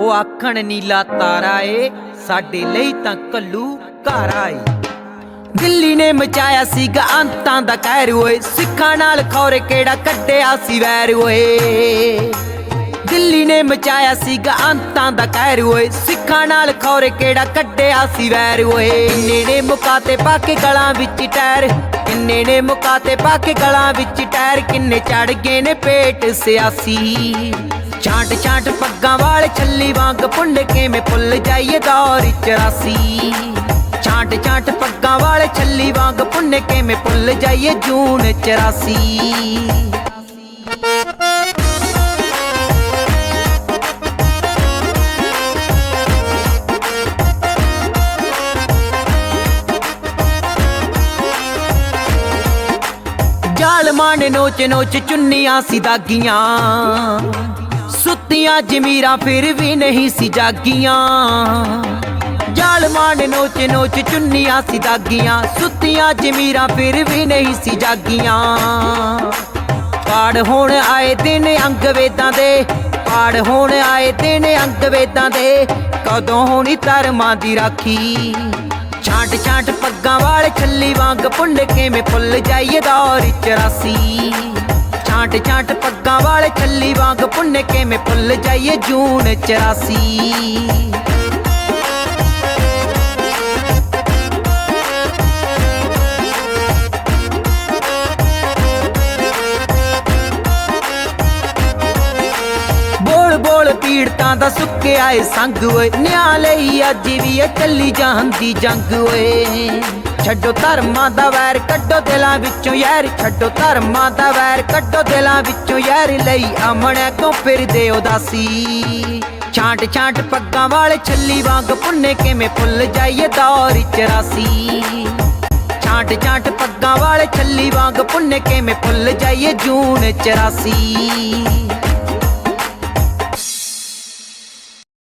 ਉਹ ਆਖਣ, ਨੀਲਾ ਤਾਰਾ ਏ, ਸਾਡੇ ਲਈ ਤਾਂ ਕੱਲੂ ਘਰ ਆਏ ਦਿੱਲੀ ਨੇ ਮਚਾਇਆ ਸੀਗਾ ਅੰਤਾਂ ਦਾ ਕਹਿਰ ਓਏ, ਸਿੱਖਾਂ ਨਾਲ ਖੌਰੇ ਕਿਹੜਾ ਕੱਢਿਆ ਸੀ ਵੈਰ ਓਏ? ਦਿੱਲੀ ਨੇ ਮਚਾਇਆ ਸੀਗਾ ਅੰਤਾਂ ਦਾ ਕਹਿਰ ਓਏ, ਸਿੱਖਾਂ ਨਾਲ ਖੌਰੇ ਕਿਹੜਾ ਕੱਢਿਆ ਸੀ ਵੈਰ ਓਏ? ਕਿੰਨੇ ਨੇ ਮੁਕਾਤੇ ਪਾ ਕੇ ਗਲਾਂ ਵਿੱਚ ਟਾਇਰ, ਇੰਨੇ ਨੇ ਮੁਕਾਤੇ ਪਾ ਕੇ ਗਲਾਂ ਵਿੱਚ ਟਾਇਰ, ਕਿੰਨੇ ਚੜ ਗਏ ਨੇ ਪੇਟ ਸਿਆਸੀ। ਛਾਂਟ ਛਾਂਟ ਪੱਗਾਂ ਵਾਲ ਛੱਲੀ ਵਾਂਗ ਪੁੰਡ ਕਿਵੇਂ ਭੁੱਲ ਜਾਈਏ ਦੌਰ 84 ਛਾਂਟ ਛਾਂਟ ਪੱਗਾਂ ਵਾਲ ਛੱਲੀ ਵਾਂਗ ਪੁੰਨ ਕਿਵੇਂ ਭੁੱਲ ਜਾਈਏ ਜੂਨ 84 ਜ਼ਾਲਮਾਂ ਨੇ ਨੋਚ ਨੋਚ ਚੁੰਨੀਆਂ ਸੀ ਦਾਗੀਆਂ। ਸੁੱਤੀਆਂ ਜਮੀਰਾਂ ਫਿਰ ਵੀ ਨਹੀਂ ਸੀ ਜਾਗੀਆਂ। ਜ਼ਾਲਮਾਂ ਨੇ ਨੋਚ ਨੋਚ ਚੁੰਨੀਆਂ ਸੀ ਦਾਗੀਆਂ। ਸੁੱਤੀਆਂ ਜਮੀਰਾਂ ਫਿਰ ਵੀ ਨਹੀਂ ਸੀ ਜਾਗੀਆਂ। ਪਾੜ ਹੋਣ ਆਏ ਦਿਨ ਅੰਗ ਵੇਦਾਂ ਦੇ। ਪਾੜ ਹੋਣ ਆਏ ਦਿਨ ਅੰਗ ਵੇਦਾਂ ਦੇ। ਕਦੋਂ ਹੋਣੀ ਧਰਮਾਂ ਦੀ ਰਾਖੀ? ਛਾਂਟ ਛਾਂਟ ਪੱਗਾਂ ਵਾਲ ਛੱਲੀ ਵਾਂਗ ਪੁੰਡ ਕਿਵੇਂ ਭੁੱਲ ਜਾਈਏ ਦੌਰ 84 ਛਾਂਟ ਛਾਂਟ ਪੱਗਾਂ ਵਾਲੇ ਛੱਲੀ ਵਾਂਗ ਪੁੰਨ ਕਿਵੇਂ ਭੁੱਲ ਜਾਈਏ ਜੂਨ 84 ਪੀੜਤਾਂ ਦਾ ਸੁੱਕਿਆ ਏ ਸੰਗ ਓਏ। ਨਿਆਂ ਲਈ ਅੱਜ ਵੀ ਇਹ ਚੱਲੀ ਜਾਂਦੀ ਜੰਗ ਓਏ। ਛੱਡੋ ਧਰਮਾਂ ਦਾ ਵੈਰ, ਕੱਢੋ ਦਿਲਾਂ ਵਿੱਚੋਂ ਯਾਰ। ਛੱਡੋ ਧਰਮਾਂ ਦਾ ਵੈਰ, ਕੱਢੋ ਦਿਲਾਂ ਵਿੱਚੋਂ ਯਾਰ। ਲਈ ਅਮਣਿਆ ਕਿਉਂ ਫਿਰਦੇ ਉਦਾਸੀ? ਛਾਂਟ ਛਾਂਟ ਪੱਗਾਂ ਵਾਲੇ ਛੱਲੀ ਵਾਂਗ ਪੁੰਨੇ ਕਿਵੇਂ ਭੁੱਲ ਜਾਈਏ ਦੌਰ 84 ਛਾਂਟ ਛਾਂਟ ਪੱਗਾਂ ਵਾਲੇ ਛੱਲੀ ਵਾਂਗ ਪੁੰਨੇ ਕਿਵੇਂ ਭੁੱਲ ਜਾਈਏ ਜੂਨ 84